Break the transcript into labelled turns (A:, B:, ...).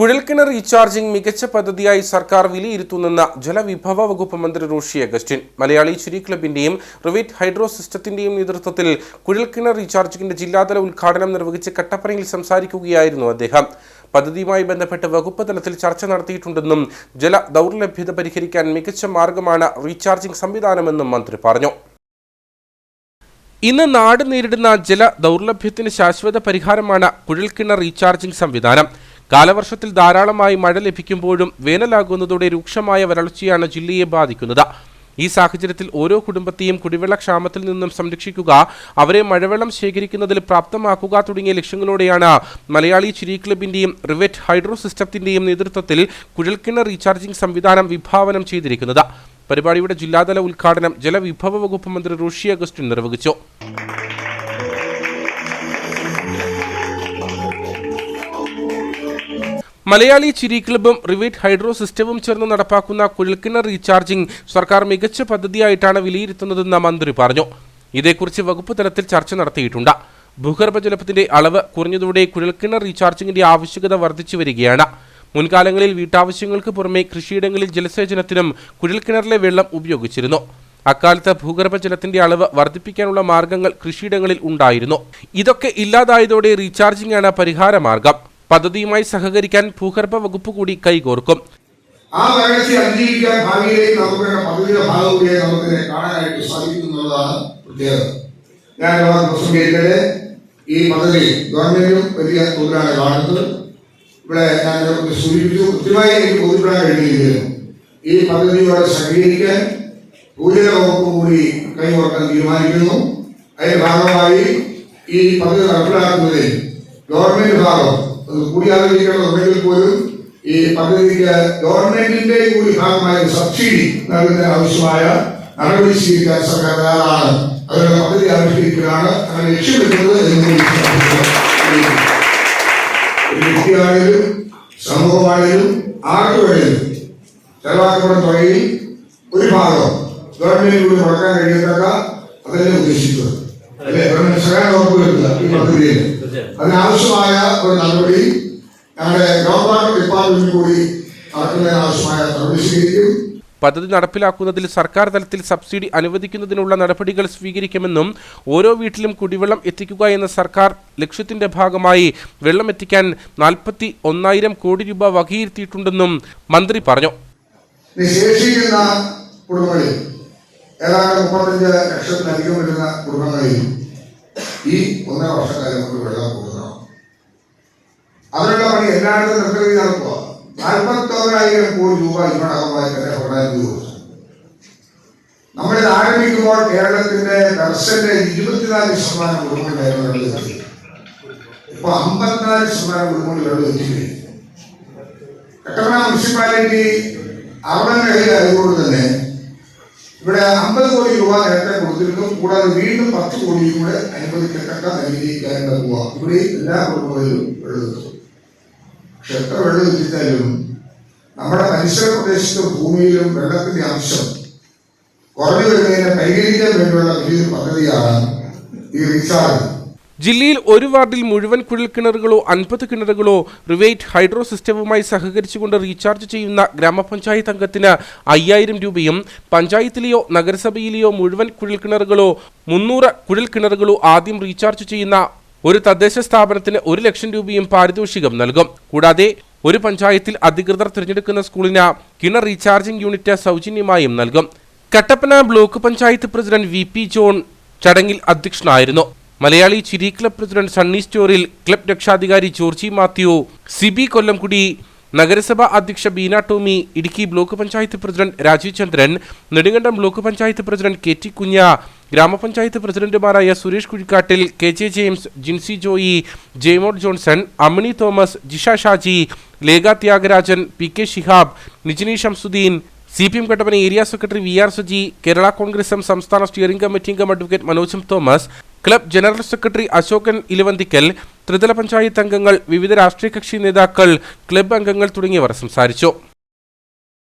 A: കുഴൽക്കിണർ recharging മികച്ച പദ്ധതിയായി സർക്കാർ വിലയിരുത്തുന്നെന്ന ജലവിഭവ വകുപ്പ് മന്ത്രി റോഷി അഗസ്റ്റിൻ. മലയാളി ചിരി ക്ലബിന്റെയും റിവിറ്റ് ഹൈഡ്രോ സിസ്റ്റത്തിന്റെയും നേതൃത്വത്തിൽ കുഴൽക്കിണർ റീചാർജിംഗിന്റെ ജില്ലാതല ഉദ്ഘാടനം നിർവഹിച്ച് കട്ടപ്പനയിൽ സംസാരിക്കുകയായിരുന്നു അദ്ദേഹം. പദ്ധതിയുമായി ബന്ധപ്പെട്ട് വകുപ്പ് തലത്തിൽ ചർച്ച നടത്തിയിട്ടുണ്ടെന്നും ജല ദൗർലഭ്യത പരിഹരിക്കാൻ മികച്ച മാർഗമാണ് റീചാർജിംഗ് സംവിധാനമെന്നും മന്ത്രി പറഞ്ഞു. ഇന്ന് നാട് നേരിടുന്ന ജല ദൗർലഭ്യത്തിന് ശാശ്വത പരിഹാരമാണ് കുഴൽക്കിണർ റീചാർജിംഗ് സംവിധാനം. കാലവർഷത്തിൽ ധാരാളമായി മഴ ലഭിക്കുമ്പോഴും വേനലാകുന്നതോടെ രൂക്ഷമായ വരൾച്ചയാണ് ജില്ലയെ ബാധിക്കുന്നത്. ഈ സാഹചര്യത്തിൽ ഓരോ കുടുംബത്തെയും കുടിവെള്ള ക്ഷാമത്തിൽ നിന്നും സംരക്ഷിക്കുക അവരെ മഴവെള്ളം ശേഖരിക്കുന്നതിൽ പ്രാപ്തമാക്കുക തുടങ്ങിയ ലക്ഷ്യങ്ങളോടെയാണ് മലയാളി ചിരി ക്ലബിന്റെയും റിവെറ്റ് ഹൈഡ്രോ സിസ്റ്റത്തിന്റെയും നേതൃത്വത്തിൽ കുഴൽക്കിണർ റീചാർജിംഗ് സംവിധാനം വിഭാവനം ചെയ്തിരിക്കുന്നത്. പരിപാടിയുടെ ജില്ലാതല ഉദ്ഘാടനം ജലവിഭവ വകുപ്പ് മന്ത്രി റോഷി അഗസ്റ്റിൻ നിർവഹിച്ചു. മലയാളി ചിരി ക്ലബും റിവേറ്റ് ഹൈഡ്രോ സിസ്റ്റവും ചേർന്ന് നടപ്പാക്കുന്ന കുഴൽക്കിണർ റീചാർജിംഗ് സർക്കാർ മികച്ച പദ്ധതിയായിട്ടാണ് വിലയിരുത്തുന്നതെന്ന് മന്ത്രി പറഞ്ഞു. ഇതേക്കുറിച്ച് വകുപ്പ് തലത്തിൽ ചർച്ച നടത്തിയിട്ടുണ്ട്. ഭൂഗർഭജലത്തിന്റെ അളവ് കുറഞ്ഞതോടെ കുഴൽക്കിണർ റീചാർജിംഗിന്റെ ആവശ്യകത വർദ്ധിച്ചു വരികയാണ്. മുൻകാലങ്ങളിൽ വീട്ടാവശ്യങ്ങൾക്ക് പുറമെ കൃഷിയിടങ്ങളിൽ ജലസേചനത്തിനും കുഴൽക്കിണറിലെ വെള്ളം ഉപയോഗിച്ചിരുന്നു. അക്കാലത്ത് ഭൂഗർഭജലത്തിന്റെ അളവ് വർദ്ധിപ്പിക്കാനുള്ള മാർഗങ്ങൾ കൃഷിയിടങ്ങളിൽ ഉണ്ടായിരുന്നു. ഇതൊക്കെ ഇല്ലാതായതോടെ റീചാർജിംഗ് ആണ് പരിഹാര മാർഗം പദ്ധതിയുമായി സഹകരിക്കാൻ ഭൂഗർഭ വകുപ്പ് കൂടി കൈകോർക്കും.
B: ആ വരൾച്ച അതിജീവിക്കാൻ ഭാവിയിലേക്ക് നമുക്ക് പദ്ധതിയുടെ ഭാഗം കൂടിയായി നമുക്ക് കാണാനായിട്ട് സാധിക്കുന്നുള്ളതാണ് പ്രത്യേകത. ഞാൻ ഇവിടെ പ്രസംഗിക്കട്ടെ. ഈ പദ്ധതി ഗവൺമെന്റും വലിയ തോതിലാണ് കാണുന്നത്. ഇവിടെ ഞാൻ സൂചിപ്പിച്ചു. കൃത്യമായി എനിക്ക് ബോധ്യപ്പെടാൻ കഴിഞ്ഞിരിക്കുന്നു. ഈ പദ്ധതിയോടെ സഹകരിക്കാൻ ഭൂജല വകുപ്പ് കൂടി കൈകോർക്കാൻ തീരുമാനിക്കുന്നു. അതിന്റെ ഭാഗമായി ഈ പദ്ധതി നടപ്പിലാക്കുന്നതിൽ ഗവൺമെന്റ് ഭാഗം കൂടിയാലോചിക്കണമെന്നുണ്ടെങ്കിൽ പോലും ഈ പദ്ധതിക്ക് ഗവൺമെന്റിന്റെ കൂടി ഭാഗമായ സബ്സിഡി നൽകുന്നതിന് ആവശ്യമായ നടപടി സ്വീകരിക്കാൻ സർക്കാർ തയ്യാറാണ്. അതിനുള്ള പദ്ധതി ആവിഷ്കരിക്കലാണ് അങ്ങനെ ലക്ഷ്യമിടുന്നത് എന്ന് വ്യക്തിയാണെങ്കിലും സമൂഹമാണെങ്കിലും ചെലവാക്കപ്പെടുന്ന തുകയിൽ ഒരു ഭാഗം ഗവൺമെന്റിന് കൂടി മുടക്കാൻ കഴിയത്തക്ക അതല്ലേ സഹായം ഉറപ്പുവരുത്തുക അതിനാവശ്യമായ ഒരു നടപടി ഞങ്ങളുടെ ഗവൺമെന്റ് ഡിപ്പാർട്ട്മെന്റ് കൂടി നടക്കുന്നതിന് ആവശ്യമായ നടപടി സ്വീകരിക്കും.
A: പദ്ധതി നടപ്പിലാക്കുന്നതിൽ സർക്കാർ തലത്തിൽ സബ്സിഡി അനുവദിക്കുന്നതിനുള്ള നടപടികൾ സ്വീകരിക്കുമെന്നും ഓരോ വീട്ടിലും കുടിവെള്ളം എത്തിക്കുക എന്ന സർക്കാർ ലക്ഷ്യത്തിന്റെ ഭാഗമായി വെള്ളം എത്തിക്കാൻ നാൽപ്പത്തി ഒന്നായിരം കോടി രൂപ വകയിരുത്തിയിട്ടുണ്ടെന്നും മന്ത്രി പറഞ്ഞു.
B: ശേഷിക്കുന്ന കുടുംബങ്ങളിൽ ഏതാണ്ട് മുപ്പത്തഞ്ച് ലക്ഷത്തിലധികം വരുന്ന കുടുംബങ്ങളിൽ ഈ ഒന്നര വർഷക്കാലം കൊണ്ട് വെള്ളം കൊടുക്കണം. അതിനുള്ള പണി എല്ലായിടത്തും നിർത്തലി നടക്കുക നാൽപ്പത്തോരായിരം കോടി രൂപ ഇവിടെ കൊടുത്തു. നമ്മളിത് ആരംഭിക്കുമ്പോൾ കേരളത്തിന്റെ ദർശന്റെ ഇരുപത്തിനാല് ശതമാനം കുടുംബങ്ങളായിരുന്നു വെള്ളം എത്തി ഇപ്പൊ അമ്പത്തിനാല് ശതമാനം കുടുംബങ്ങൾ വെള്ളം എത്തിക്കഴിഞ്ഞു കട്ടപ്പന മുനിസിപ്പാലിറ്റി അർബൻ മേഖലയായതുകൊണ്ട് തന്നെ ഇവിടെ അമ്പത് കോടി രൂപ നേരത്തെ കൊടുത്തിരുന്നു. കൂടാതെ വീണ്ടും പത്ത് കോടിയും കൂടെ അനുവദിക്കത്തക്ക നിലയിലേക്ക് പോവുക ഇവിടെ എല്ലാ കുടുംബങ്ങളിലും വെള്ളം എത്തും. പക്ഷെ എത്ര വെള്ളം എത്തിച്ചാലും നമ്മുടെ പരിസര പ്രദേശത്തും ഭൂമിയിലും വെള്ളത്തിന്റെ ആവശ്യം കുറഞ്ഞു വരുന്നതിനെ പരിഹരിക്കാൻ വേണ്ടിയുള്ള വലിയൊരു പദ്ധതിയാണ് ഈ റീചാർജ്
A: ജില്ലയിൽ ഒരു വാർഡിൽ മുഴുവൻ കുഴൽക്കിണറുകളോ അൻപത് കിണറുകളോ റിവേറ്റ് ഹൈഡ്രോ സിസ്റ്റവുമായി സഹകരിച്ചുകൊണ്ട് റീചാർജ് ചെയ്യുന്ന ഗ്രാമപഞ്ചായത്ത് അംഗത്തിന് അയ്യായിരം രൂപയും പഞ്ചായത്തിലെയോ നഗരസഭയിലെയോ മുഴുവൻ കുഴൽക്കിണറുകളോ മുന്നൂറ് കുഴൽക്കിണറുകളോ ആദ്യം റീചാർജ് ചെയ്യുന്ന ഒരു തദ്ദേശ സ്ഥാപനത്തിന് ഒരു ലക്ഷം രൂപയും പാരിതോഷികം നൽകും. കൂടാതെ ഒരു പഞ്ചായത്തിൽ അധികൃതർ തിരഞ്ഞെടുക്കുന്ന സ്കൂളിന് കിണർ റീചാർജിംഗ് യൂണിറ്റ് സൗജന്യമായും നൽകും. Kattappana block panchayat president V P John ചടങ്ങിൽ അധ്യക്ഷനായിരുന്നു. മലയാളി ചിരി ക്ലബ് പ്രസിഡന്റ് സണ്ണി സ്റ്റോറിൽ ക്ലബ് രക്ഷാധികാരി ജോർജി മാത്യു സിബി കൊല്ലംകുടി നഗരസഭാ അധ്യക്ഷ Beena Tomy Idukki block panchayat president Rajeev Chandran Nedumkandam block panchayat president K T Kunja ഗ്രാമപഞ്ചായത്ത് പ്രസിഡന്റുമാരായ Suresh Kuzhikkattil K J James Jincy Joy Jaimol Johnson Ammini Thomas Jisha Shaji Lekha Thyagarajan P K Shihab Nijini Shamsuddin C P M Kattappana area secretary V R Suji Kerala Congress M സംസ്ഥാന steering committee അംഗം advocate Manoj Thomas club general secretary Ashokan Elavanthikkal ത്രിതല പഞ്ചായത്ത് അംഗങ്ങൾ വിവിധ രാഷ്ട്രീയ കക്ഷി നേതാക്കൾ club അംഗങ്ങൾ തുടങ്ങിയവർ സംസാരിച്ചു